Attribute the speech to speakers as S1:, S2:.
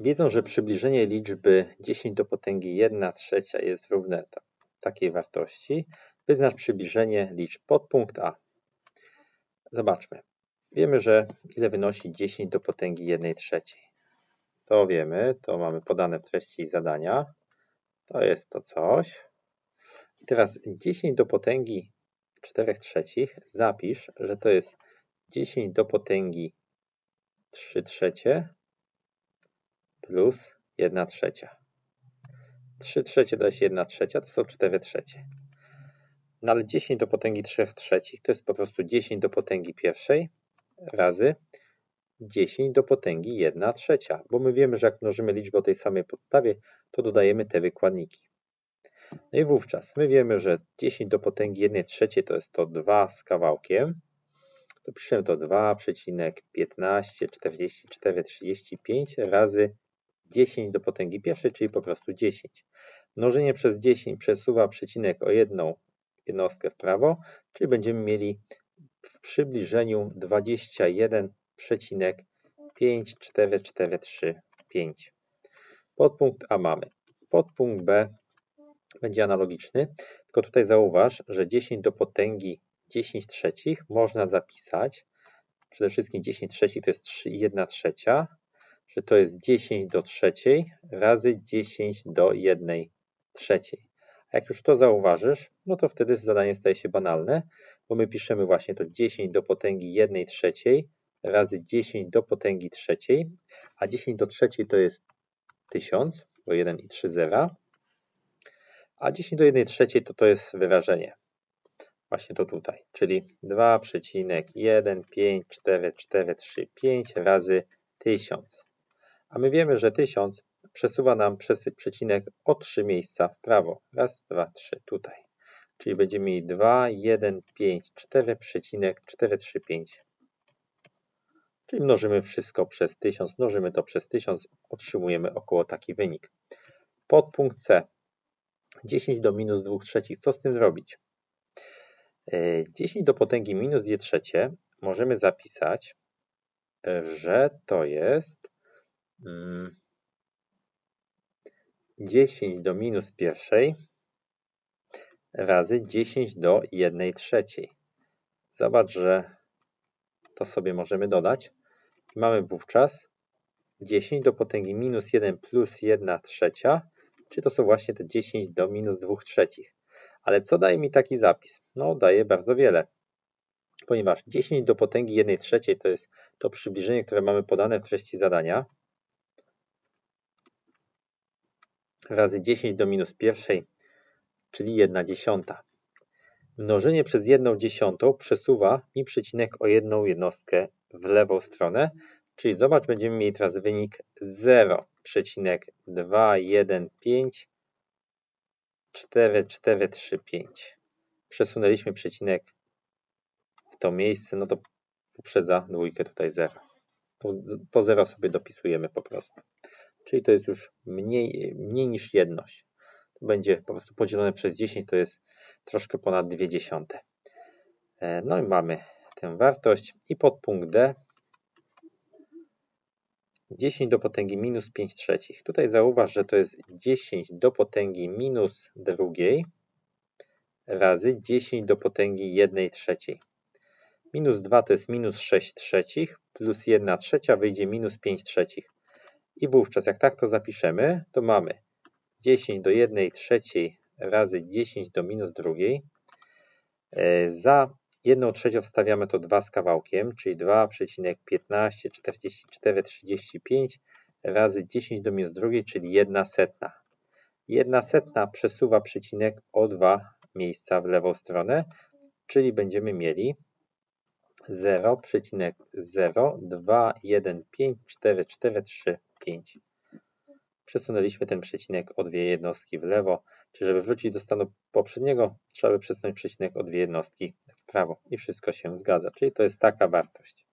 S1: wiedzą, że przybliżenie liczby 10 do potęgi 1 trzecia jest równe takiej wartości, wyznacz przybliżenie liczb podpunkt A. Zobaczmy. Wiemy, że ile wynosi 10 do potęgi 1 trzeciej. To wiemy, to mamy podane w treści zadania. To jest to coś. I teraz 10 do potęgi 4 trzecich zapisz, że to jest 10 do potęgi 3 trzecie plus 1 trzecia. 3 trzecie jest 1 trzecia, to są 4 trzecie. No ale 10 do potęgi 3 trzecich to jest po prostu 10 do potęgi pierwszej razy 10 do potęgi 1 trzecia, bo my wiemy, że jak mnożymy liczbę o tej samej podstawie, to dodajemy te wykładniki. No i wówczas my wiemy, że 10 do potęgi 1 trzeciej to jest to 2 z kawałkiem, to piszemy to 2,154435 razy 10 do potęgi pierwszej, czyli po prostu 10. Mnożenie przez 10 przesuwa przecinek o jedną jednostkę w prawo, czyli będziemy mieli w przybliżeniu 21,54435. Podpunkt A mamy. Podpunkt B będzie analogiczny, tylko tutaj zauważ, że 10 do potęgi 10 trzecich można zapisać, przede wszystkim 10 trzecich to jest 1 trzecia, że to jest 10 do trzeciej razy 10 do 1 trzeciej. A jak już to zauważysz, no to wtedy zadanie staje się banalne, bo my piszemy właśnie to 10 do potęgi 1 trzeciej razy 10 do potęgi trzeciej, a 10 do trzeciej to jest 1000, bo 1 i 3 zera, a 10 do 1 trzeciej to to jest wyrażenie. Właśnie to tutaj, czyli 2,1544335 razy 1000. A my wiemy, że 1000 przesuwa nam przecinek o 3 miejsca w prawo. Raz, dwa, trzy, tutaj. Czyli będziemy mieli 2, 1, 5, 4,435. Czyli mnożymy wszystko przez 1000, mnożymy to przez 1000, otrzymujemy około taki wynik. Podpunkt C. 10 do minus 2 trzecich. Co z tym zrobić? 10 e, do potęgi minus 2 trzecie możemy zapisać, że to jest 10 mm, do minus pierwszej razy 10 do 1 trzeciej. Zobacz, że to sobie możemy dodać. Mamy wówczas 10 do potęgi minus 1 plus 1 trzecia, czy to są właśnie te 10 do minus 2 trzecich. Ale co daje mi taki zapis? No, daje bardzo wiele. Ponieważ 10 do potęgi 1 trzeciej to jest to przybliżenie, które mamy podane w treści zadania, razy 10 do minus pierwszej, czyli 1 dziesiąta. Mnożenie przez 1 dziesiątą przesuwa mi przecinek o jedną jednostkę w lewą stronę, czyli zobacz, będziemy mieli teraz wynik 0,215 4435. Przesunęliśmy przecinek w to miejsce, no to uprzedza dwójkę tutaj 0. Po, po 0 sobie dopisujemy po prostu. Czyli to jest już mniej, mniej niż jedność. To będzie po prostu podzielone przez 10, to jest troszkę ponad 2 dziesiąte. E, no i mamy tę wartość i podpunkt D 10 do potęgi minus 5 trzecich. Tutaj zauważ, że to jest 10 do potęgi minus drugiej razy 10 do potęgi 1 trzeciej. Minus 2 to jest minus 6 trzecich, plus 1 trzecia wyjdzie minus 5 trzecich. I wówczas jak tak to zapiszemy, to mamy 10 do 1 trzeciej razy 10 do minus drugiej. E, za 1 trzecią wstawiamy to 2 z kawałkiem, czyli 2,154435 razy 10 do minus drugiej, czyli 1 setna. 1 setna przesuwa przecinek o 2 miejsca w lewą stronę, czyli będziemy mieli 0,021544335. Przesunęliśmy ten przecinek o dwie jednostki w lewo, czy żeby wrócić do stanu poprzedniego, trzeba by przesunąć przecinek o dwie jednostki w prawo i wszystko się zgadza. Czyli to jest taka wartość.